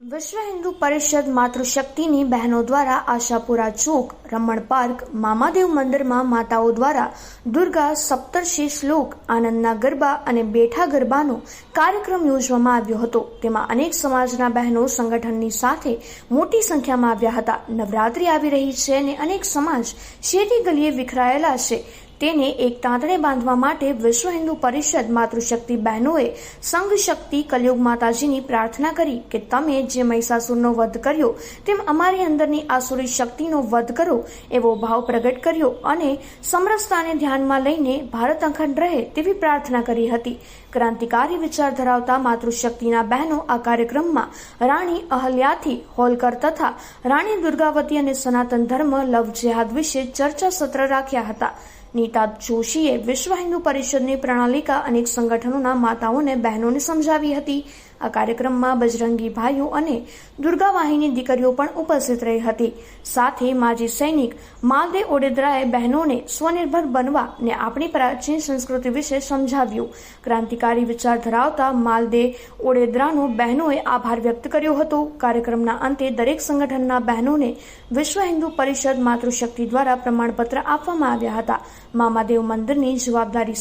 વિશ્વ હિન્દુ પરિષદ માતૃશક્તિની બહેનો દ્વારા આશાપુરા ચોક, રમણ પાર્ક, મામાદેવ મંદિરમાં માતાઓ દ્વારા દુર્ગા સપ્તર્ષિ શ્લોક, આનંદના ગરબા અને બેઠા ગરબાનો કાર્યક્રમ યોજવામાં આવ્યો હતો. તેમાં અનેક સમાજના બહેનો સંગઠનની સાથે મોટી સંખ્યામાં આવ્યા હતા. નવરાત્રી આવી રહી છે અને અનેક સમાજ શેરી ગલીએ વિખરાયેલા છે. તેને એક તાંતણે બાંધવા માટે વિશ્વ હિન્દુ પરિષદ માતૃશક્તિ બહેનોએ સંઘ શક્તિ કલયુગ માતાજીની પ્રાર્થના કરી કે તમે જે મહિષાસુરનો વધ કર્યો, તેમ અમારી અંદરની આસુરી શક્તિનો વધ કરો એવો ભાવ પ્રગટ કર્યો અને સમરસતાને ધ્યાનમાં લઈને ભારત અખંડ રહે તેવી પ્રાર્થના કરી હતી. ક્રાંતિકારી વિચાર ધરાવતા માતૃશક્તિના બહેનો આ કાર્યક્રમમાં રાણી અહલ્યાથી હોલકર તથા રાણી દુર્ગાવતી અને સનાતન ધર્મ લવ જેહાદ વિશે ચર્ચા સત્ર રાખ્યા હતા. નીતા જોશીએ વિશ્વ હિન્દુ પરિષદની પ્રણાલિકા અનેક સંગઠનોના માતાઓને, બહેનોને સમજાવી હતી. આ કાર્યક્રમમાં બજરંગી ભાઈઓ અને દુર્ગા વાહિની દીકરીઓ પણ ઉપસ્થિત રહી હતી. સાથે માજી સૈનિક માલદે ઓડેદરાએ બહેનોને સ્વનિર્ભર બનવા અને આપણી પ્રાચીન સંસ્કૃતિ વિશે સમજાવ્યું. ક્રાંતિકારી વિચાર ધરાવતા માલદે ઓડેદરાનો બહેનોએ આભાર વ્યક્ત કર્યો હતો. કાર્યક્રમના અંતે દરેક સંગઠનના બહેનોને વિશ્વ હિન્દુ પરિષદ માતૃશક્તિ દ્વારા પ્રમાણપત્ર આપવામાં આવ્યા હતા. મામાદેવ મંદિરની જવાબદારી